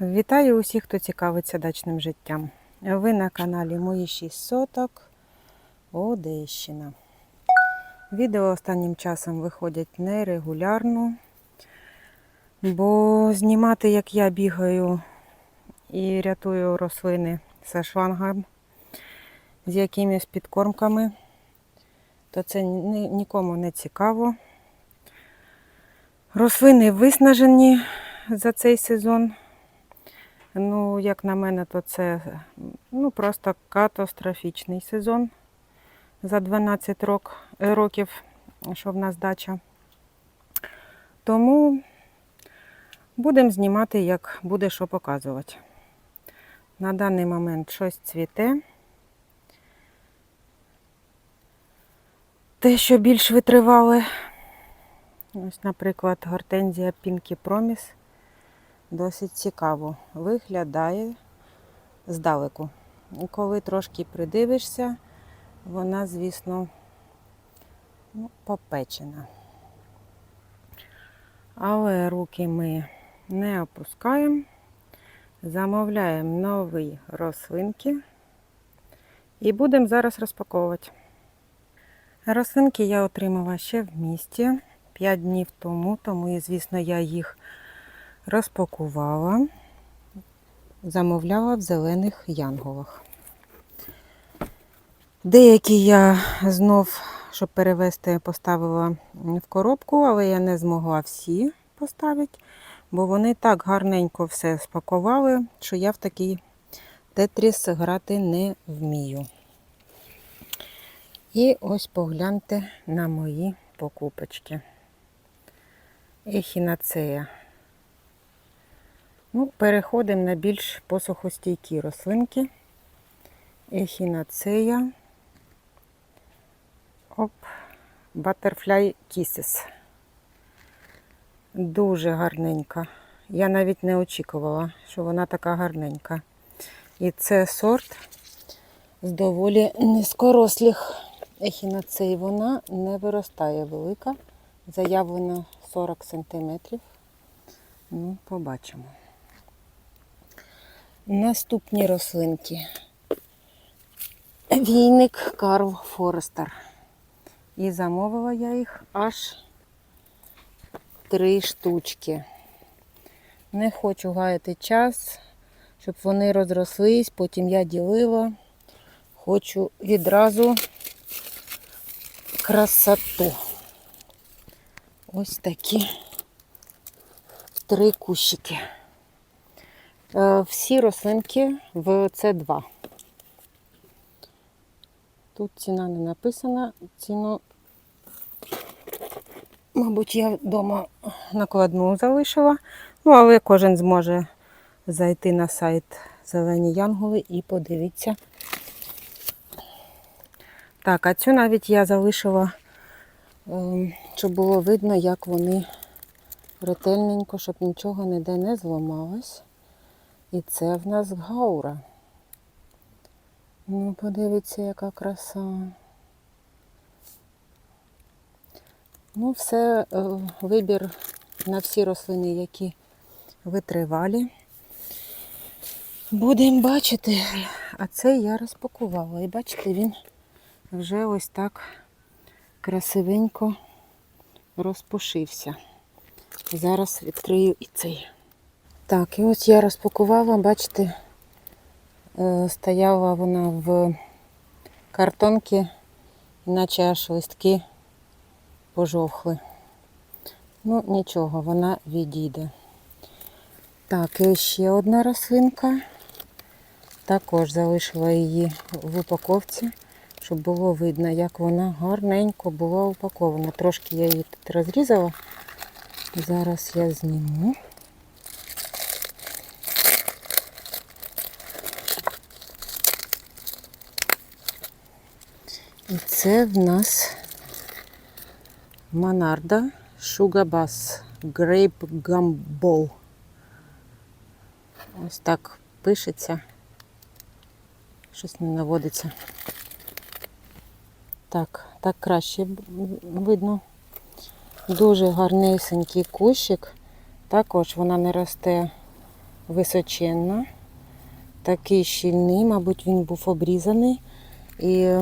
Вітаю усіх, хто цікавиться дачним життям. Ви на каналі Мої 6 соток Одещина. Відео останнім часом виходять нерегулярно, бо знімати, як я бігаю і рятую рослини зі шлангом, з якимись підкормками, то це нікому не цікаво. Рослини виснажені за цей сезон. Ну, як на мене, то це ну, просто катастрофічний сезон за 12 рок, років, що в нас дача. Тому будемо знімати, як буде що показувати. На даний момент щось цвіте. Те, що більш витривале, ось, наприклад, гортензія Pinky Promise досить цікаво виглядає здалеку. І коли трошки придивишся, вона, звісно, ну, попечена. Але руки ми не опускаємо, замовляємо нові рослинки і будемо зараз розпаковувати. Рослинки я отримала ще в місті 5 днів тому, тому, звісно, я їх розпакувала, замовляла в зелених янголах. Деякі я знов, щоб перевезти, поставила в коробку, але я не змогла всі поставити, бо вони так гарненько все спакували, що я в такий тетріс грати не вмію. І ось погляньте на мої покупочки. Ехінацея. Ну, переходимо на більш посухостійкі рослинки. Ехінацея. Оп, Butterfly Kisses. Дуже гарненька. Я навіть не очікувала, що вона така гарненька. І це сорт з доволі низькорослих ехінацей. Вона не виростає велика. Заявлено 40 см. Ну, побачимо. Наступні рослинки. Війник Карл Форестер. І замовила я їх аж три штучки. Не хочу гаяти час, щоб вони розрослись, потім я ділила. Хочу відразу красоту. Ось такі три кущики. Е, Всі рослинки в С2. Тут ціна не написана. Ціну, мабуть, я вдома накладну залишила. Ну, але кожен зможе зайти на сайт Зелені Янголи і подивитися. Так, а цю навіть я залишила, ем, щоб було видно, як вони ретельненько, щоб нічого ніде не зламалось. І це в нас гаура. Ну, подивіться, яка краса. Ну, все, е, вибір на всі рослини, які витривалі. Будемо бачити. А це я розпакувала. І бачите, він вже ось так красивенько розпушився. Зараз відкрию і цей. Так, і ось я розпакувала, бачите, е, стояла вона в картонці, наче аж листки пожовхли. Ну, нічого, вона відійде. Так, і ще одна рослинка. Також залишила її в упаковці, щоб було видно, як вона гарненько була упакована. Трошки я її тут розрізала. Зараз я зніму. І це в нас Монарда Шугабас Грейп Гамбол. Ось так пишеться. Щось не наводиться. Так, так краще видно. Дуже гарнесенький кущик. Також вона не росте височенна, такий щільний, мабуть, він був обрізаний. І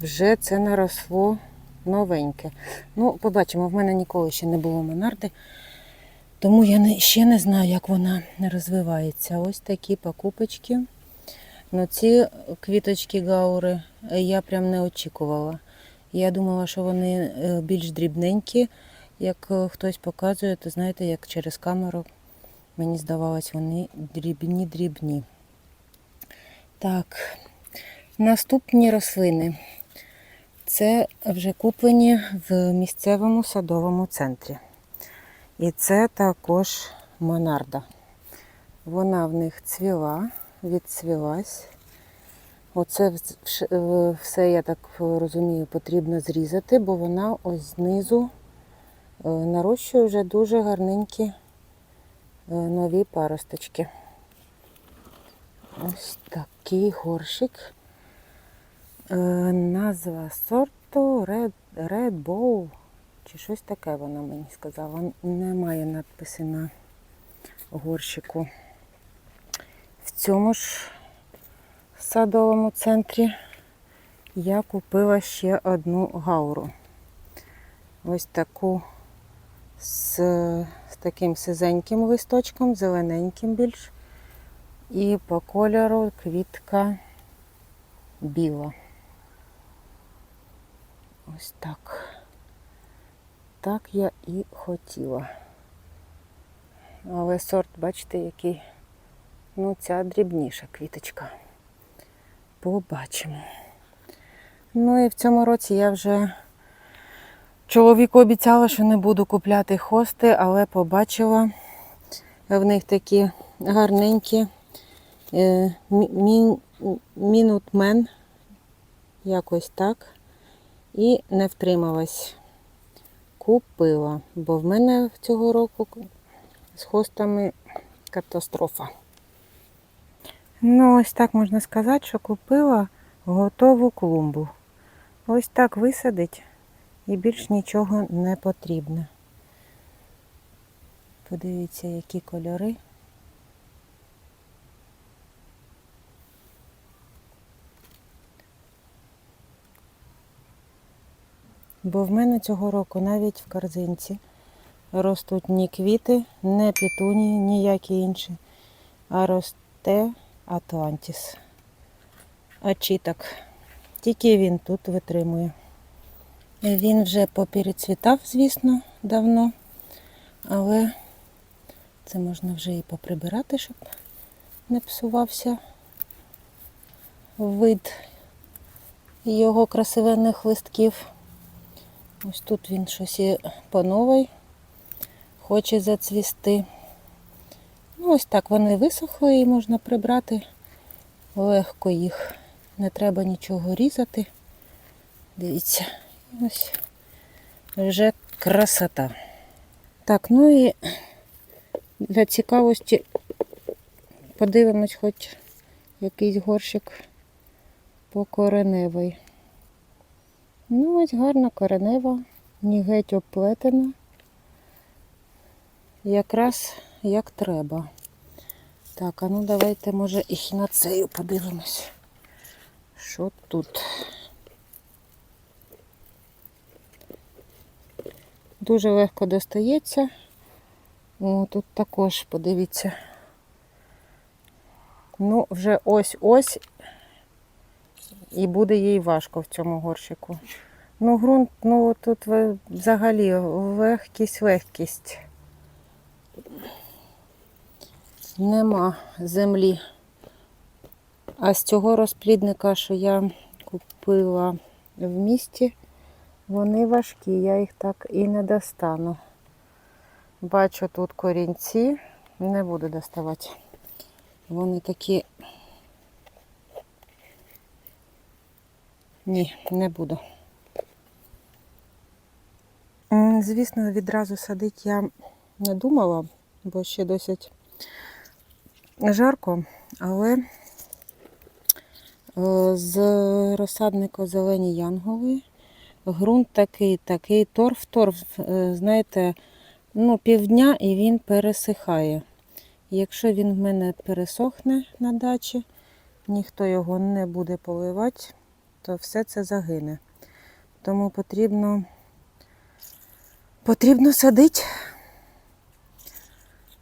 вже це наросло новеньке. Ну, побачимо, в мене ніколи ще не було монарди, тому я не, ще не знаю, як вона розвивається. Ось такі покупочки. Ну, ці квіточки гаури е, я прям не очікувала. Я думала, що вони е, більш дрібненькі, як е, хтось показує, то знаєте, як через камеру. Мені здавалось, вони дрібні-дрібні. Так, наступні рослини. Це вже куплені в місцевому садовому центрі. І це також монарда. Вона в них цвіла, відцвілась. Оце все, я так розумію, потрібно зрізати, бо вона ось знизу е, нарощує вже дуже гарненькі е, нові паросточки. Ось такий горщик. Е, Назва сорту Red, Red Bow. Чи щось таке вона мені сказала. Немає надписи на горщику. В цьому ж садовому центрі я купила ще одну гауру. Ось таку з, з таким сизеньким листочком, зелененьким більш. І по кольору квітка біла. Ось так. Так я і хотіла. Але сорт, бачите, який. Ну, ця дрібніша квіточка. Побачимо. Ну і в цьому році я вже чоловіку обіцяла, що не буду купляти хости, але побачила в них такі гарненькі е, мі- мін- мінутмен, якось так. І не втрималась. Купила, бо в мене цього року з хостами катастрофа. Ну, ось так можна сказати, що купила готову клумбу. Ось так висадить і більш нічого не потрібно. Подивіться, які кольори. Бо в мене цього року навіть в корзинці ростуть ні квіти, не петунії, ніякі інші, а росте Атлантіс. Очіток. Тільки він тут витримує. Він вже поперецвітав, звісно, давно, але це можна вже і поприбирати, щоб не псувався вид його красивенних листків. Ось тут він щось і по новій хоче зацвісти. Ну, ось так вони висохли і можна прибрати легко їх. Не треба нічого різати. Дивіться, ось вже красота. Так, ну і для цікавості подивимось хоч якийсь горщик по кореневій. Ну, ось гарна коренева, ні геть оплетена. Якраз як треба. Так, а ну давайте, може, і хінацею подивимось. Що тут? Дуже легко достається. О, тут також, подивіться. Ну, вже ось-ось і буде їй важко в цьому горщику. Ну, ґрунт, ну тут взагалі легкість, легкість. Нема землі. А з цього розплідника, що я купила в місті, вони важкі, я їх так і не достану. Бачу тут корінці, не буду доставати. Вони такі. Ні, не буду. Звісно, відразу садити я не думала, бо ще досить жарко, але е, з розсадника зелені янголи. Грунт такий, такий торф, торф, е, знаєте, ну, півдня і він пересихає. Якщо він в мене пересохне на дачі, ніхто його не буде поливати, то все це загине. Тому потрібно, потрібно садити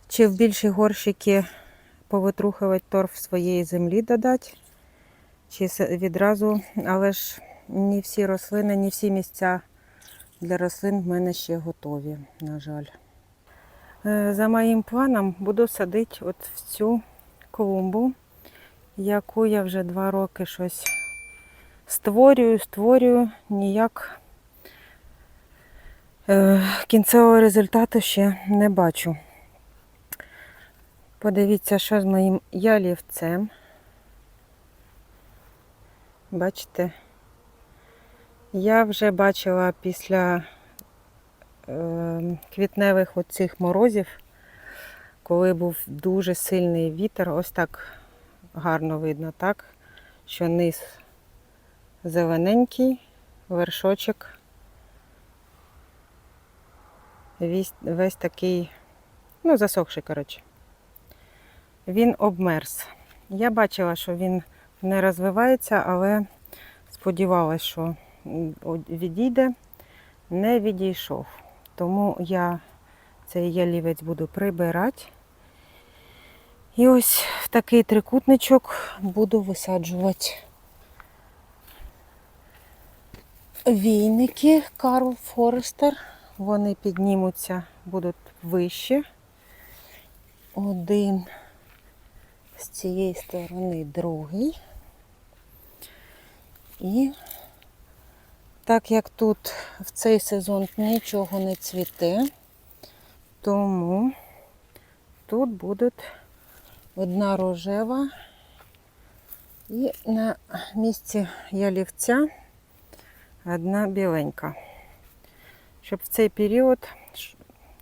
чи в більші горщики повитрухувати торф своєї землі додати, чи відразу, але ж не всі рослини, не всі місця для рослин в мене ще готові, на жаль. Е, За моїм планом буду садити от в цю клумбу, яку я вже два роки щось створюю, створюю, ніяк е, кінцевого результату ще не бачу. Подивіться, що з моїм ялівцем. Бачите, я вже бачила після е, квітневих оцих морозів, коли був дуже сильний вітер, ось так гарно видно, так, що низ зелененький, вершочок весь, весь такий, ну, засохший, коротше. Він обмерз. Я бачила, що він не розвивається, але сподівалася, що відійде, не відійшов. Тому я цей ялівець буду прибирати. І ось в такий трикутничок буду висаджувати війники Карл Форестер. Вони піднімуться, будуть вище. Один з цієї сторони другий. І так як тут в цей сезон нічого не цвіте, тому тут будуть одна рожева і на місці ялівця одна біленька. Щоб в цей період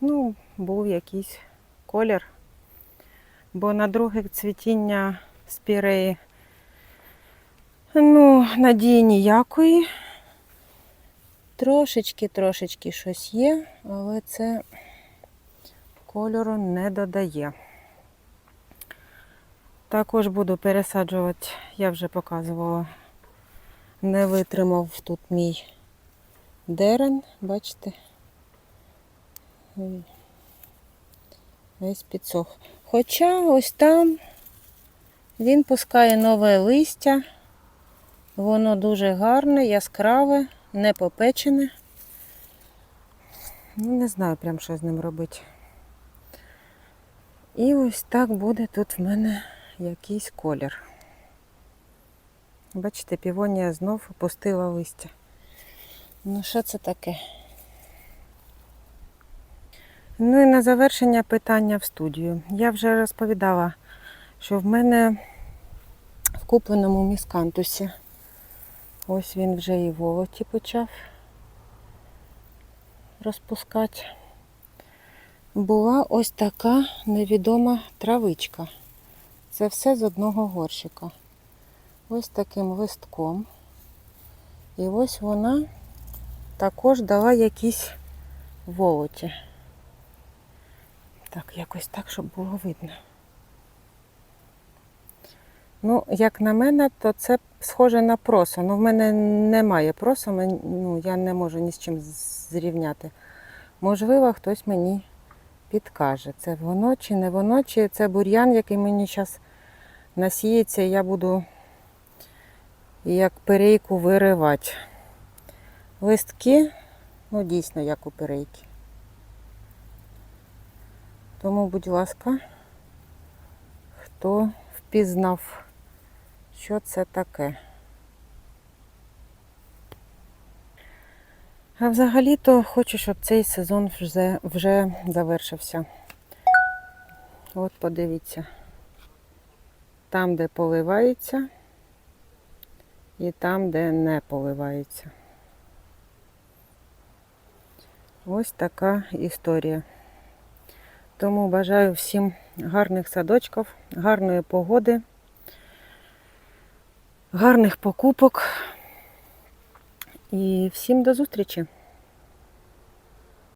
ну, був якийсь колір. Бо на друге цвітіння спіреї ну, надії ніякої. Трошечки-трошечки щось є, але це кольору не додає. Також буду пересаджувати, я вже показувала, не витримав тут мій дерен, бачите? Весь підсох. Хоча ось там він пускає нове листя. Воно дуже гарне, яскраве, не попечене. Ну, не знаю прям, що з ним робити. І ось так буде тут в мене якийсь колір. Бачите, півонія знов опустила листя. Ну, що це таке? Ну і на завершення питання в студію. Я вже розповідала, що в мене в купленому міскантусі. Ось він вже і волоті почав розпускати. Була ось така невідома травичка. Це все з одного горщика. Ось таким листком. І ось вона також дала якісь волоті. Так, якось так, щоб було видно. Ну, як на мене, то це схоже на просо. Ну, в мене немає просо, ну, я не можу ні з чим зрівняти. Можливо, хтось мені підкаже, це воно чи не воно, чи це бур'ян, який мені зараз насіється, і я буду як перейку виривати. Листки, ну дійсно, як у перейки. Тому, будь ласка, хто впізнав, що це таке. А взагалі-то хочу, щоб цей сезон вже, вже завершився. От подивіться. Там, де поливається, і там, де не поливається. Ось така історія. Тому бажаю всім гарних садочків, гарної погоди, гарних покупок і всім до зустрічі!